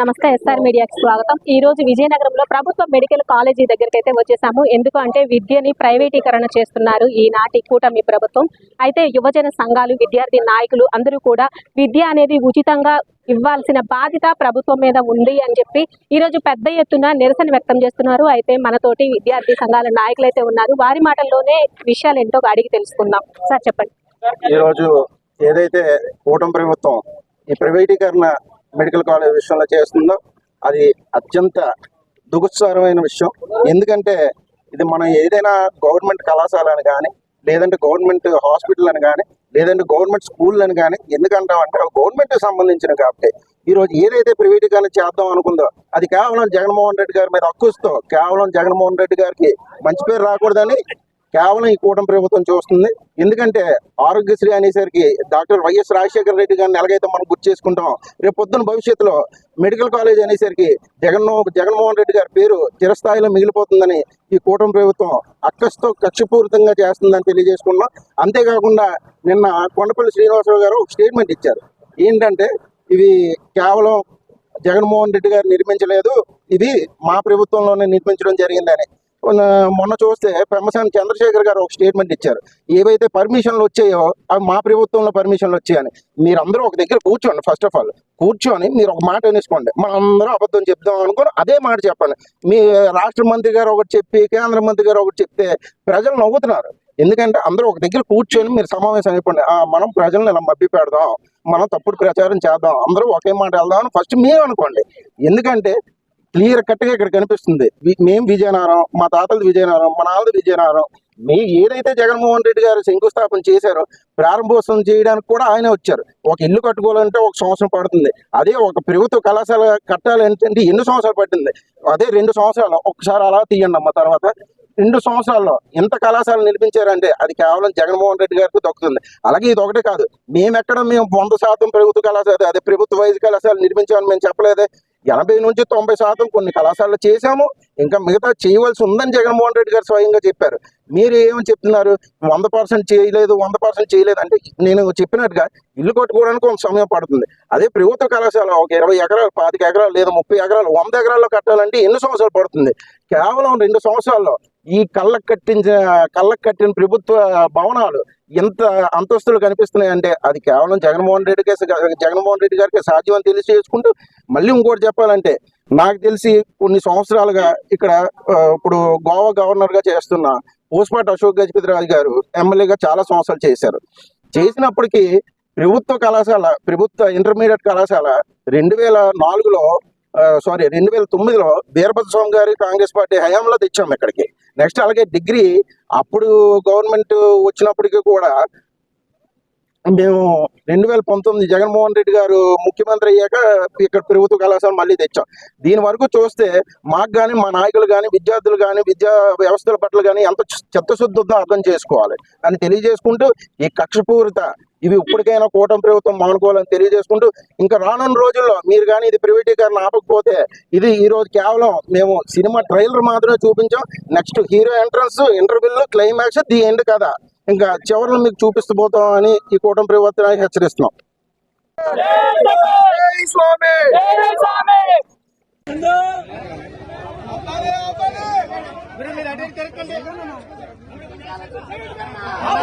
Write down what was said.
నమస్తే ఎస్ఆర్ మీడియాకి స్వాగతం. ఈ రోజు విజయనగరంలో ప్రభుత్వ మెడికల్ కాలేజీ దగ్గరికి అయితే వచ్చేసాము. ఎందుకు అంటే విద్యని ప్రైవేటీకరణ చేస్తున్నారు ఈనాటి కూటమి ప్రభుత్వం. అయితే యువజన సంఘాలు విద్యార్థి నాయకులు అందరూ కూడా విద్య అనేది ఉచితంగా ఇవ్వాల్సిన బాధ్యత ప్రభుత్వం మీద ఉంది అని చెప్పి ఈ రోజు పెద్ద ఎత్తున నిరసన వ్యక్తం చేస్తున్నారు. అయితే మనతోటి విద్యార్థి సంఘాల నాయకులు అయితే ఉన్నారు. వారి మాటల్లోనే విషయాలు ఏంటో అడిగి తెలుసుకుందాం. సార్ చెప్పండి. ఈరోజు ఏదైతే కూటమి ప్రభుత్వం ఈ ప్రైవేటీకరణ మెడికల్ కాలేజ్ విషయంలో చేస్తుందో అది అత్యంత దుగుత్సారమైన విషయం. ఎందుకంటే ఇది మనం ఏదైనా గవర్నమెంట్ కళాశాల అని కానీ లేదంటే గవర్నమెంట్ హాస్పిటల్ అని కానీ లేదంటే గవర్నమెంట్ స్కూల్ అని కానీ ఎందుకంటామంటే గవర్నమెంట్కి సంబంధించిన కాబట్టి ఈరోజు ఏదైతే ప్రైవేటీకరణ చేద్దాం అనుకుందో అది కేవలం జగన్మోహన్ రెడ్డి గారి మీద హక్కుస్తో కేవలం జగన్మోహన్ రెడ్డి గారికి మంచి పేరు రాకూడదని కేవలం ఈ కూటమి ప్రభుత్వం చూస్తుంది. ఎందుకంటే ఆరోగ్యశ్రీ అనేసరికి డాక్టర్ వైఎస్ రాజశేఖర రెడ్డి గారిని ఎలాగైతే మనం గుర్తు చేసుకుంటాం రేపు పొద్దున భవిష్యత్తులో మెడికల్ కాలేజ్ అనేసరికి జగన్ జగన్మోహన్ రెడ్డి గారి పేరు చిరస్థాయిలో మిగిలిపోతుందని ఈ కూటమి ప్రభుత్వం అక్కస్తో కక్షపూరితంగా చేస్తుందని తెలియజేసుకున్నాం. అంతేకాకుండా నిన్న కొండపల్లి శ్రీనివాసరావు గారు ఒక స్టేట్మెంట్ ఇచ్చారు. ఏంటంటే ఇవి కేవలం జగన్మోహన్ రెడ్డి గారు నిర్మించలేదు ఇది మా ప్రభుత్వంలోనే నిర్మించడం జరిగిందని. మొన్న చూస్తే పెమ్మసాని చంద్రశేఖర్ గారు ఒక స్టేట్మెంట్ ఇచ్చారు. ఏవైతే పర్మిషన్లు వచ్చాయో అవి మా ప్రభుత్వంలో పర్మిషన్లు వచ్చాయని. మీరందరూ ఒక దగ్గర కూర్చోండి ఫస్ట్ ఆఫ్ ఆల్ కూర్చొని మీరు ఒక మాట అనేసుకోండి. మనందరం అబద్ధం చెప్దాం అనుకుని అదే మాట చెప్పండి. మీ రాష్ట్ర మంత్రి గారు ఒకటి చెప్పి కేంద్ర మంత్రి గారు ఒకటి చెప్తే ప్రజలు నవ్వుతున్నారు. ఎందుకంటే అందరూ ఒక దగ్గర కూర్చొని మీరు సమావేశం అయిపోండి. మనం ప్రజలను ఇలా మబ్బి పెడదాం. మనం తప్పుడు ప్రచారం చేద్దాం. అందరూ ఒకే మాట వెళ్దాం అని ఫస్ట్ మేము అనుకోండి. ఎందుకంటే క్లియర్ కట్గా ఇక్కడ కనిపిస్తుంది. మేము మేం విజయనగరం మా తాతలది విజయనగరం మా నాన్నది విజయనగరం. మీ ఏదైతే జగన్మోహన్ రెడ్డి గారు శంకుస్థాపన చేశారో ప్రారంభోత్సవం చేయడానికి కూడా ఆయన వచ్చారు. ఒక ఇల్లు కట్టుకోవాలంటే ఒక సంవత్సరం పడుతుంది. అదే ఒక ప్రభుత్వ కళాశాల కట్టాలంటే ఎన్ని సంవత్సరాలు పట్టింది? అదే రెండు సంవత్సరాలు. ఒకసారి అలా తీయండి అమ్మ తర్వాత రెండు సంవత్సరాల్లో ఎంత కళాశాల నిర్మించారంటే అది కేవలం జగన్మోహన్ రెడ్డి గారికి దక్కుతుంది. అలాగే ఇది ఒకటే కాదు. మేము ఎక్కడ మేము వంద శాతం ప్రభుత్వ కళాశాల అదే ప్రభుత్వ వైద్య కళాశాల నిర్మించామని మేము చెప్పలేదే. ఎనభై నుంచి తొంభై శాతం కొన్ని కళాశాలలు చేశాము. ఇంకా మిగతా చేయవలసి ఉందని జగన్మోహన్ రెడ్డి గారు స్వయంగా చెప్పారు. మీరు ఏమని చెప్తున్నారు? వంద పర్సెంట్ చేయలేదు వంద పర్సెంట్ చేయలేదు అంటే నేను చెప్పినట్టుగా ఇల్లు కట్టుకోవడానికి కొంత సమయం పడుతుంది. అదే ప్రభుత్వ కళాశాల ఒక ఇరవై ఎకరాలు పాతిక ఎకరాలు లేదా ముప్పై ఎకరాలు వంద ఎకరాల్లో కట్టాలంటే ఎన్ని సంవత్సరాలు పడుతుంది? కేవలం రెండు సంవత్సరాల్లో ఈ కళ్ళకు కట్టించిన కళ్ళకు కట్టిన ప్రభుత్వ భవనాలు ఎంత అంతస్తులు కనిపిస్తున్నాయి అంటే అది కేవలం జగన్మోహన్ రెడ్డికే జగన్మోహన్ రెడ్డి గారికి సాధ్యం అని తెలిసి చేసుకుంటూ మళ్ళీ ఇంకోటి చెప్పాలంటే నాకు తెలిసి కొన్ని సంవత్సరాలుగా ఇక్కడ ఇప్పుడు గోవా గవర్నర్గా చేస్తున్న పోస్పాటి అశోక్ గజపతిరాజు గారు ఎమ్మెల్యేగా చాలా సంవత్సరాలు చేశారు. చేసినప్పటికీ ప్రభుత్వ కళాశాల ప్రభుత్వ ఇంటర్మీడియట్ కళాశాల రెండు వేల నాలుగులో సారీ రెండు వేల తొమ్మిదిలో వీరభద్ర స్వామి గారి కాంగ్రెస్ పార్టీ హయాంలో తెచ్చాము ఇక్కడికి. నెక్స్ట్ అలాగే డిగ్రీ అప్పుడు గవర్నమెంట్ వచ్చినప్పటికీ కూడా మేము రెండు వేల పంతొమ్మిది జగన్మోహన్ రెడ్డి గారు ముఖ్యమంత్రి అయ్యాక ఇక్కడ ప్రభుత్వ కళాశాల మళ్ళీ తెచ్చాం. దీని వరకు చూస్తే మాకు కానీ మా నాయకులు కానీ విద్యార్థులు కానీ విద్యా వ్యవస్థల పట్ల కానీ ఎంత చిత్తశుద్ధి ఉందో అర్థం చేసుకోవాలి. అని తెలియజేసుకుంటూ ఈ కక్షపూరిత ఇవి ఇప్పటికైనా కూటమి ప్రభుత్వం మానుకోవాలని తెలియజేసుకుంటూ ఇంకా రానున్న రోజుల్లో మీరు కానీ ఇది ప్రైవేటీకరణ ఆపకపోతే ఇది ఈ రోజు కేవలం మేము సినిమా ట్రైలర్ మాత్రమే చూపించాం. నెక్స్ట్ హీరో ఎంట్రన్స్ ఇంటర్వ్యూలో క్లైమాక్స్ ది ఎండ్ కదా. ఇంకా చివరిలో మీకు చూపిస్తూ పోతాం అని ఈ కూటమి ప్రభుత్వానికి హెచ్చరిస్తున్నాం. అమలు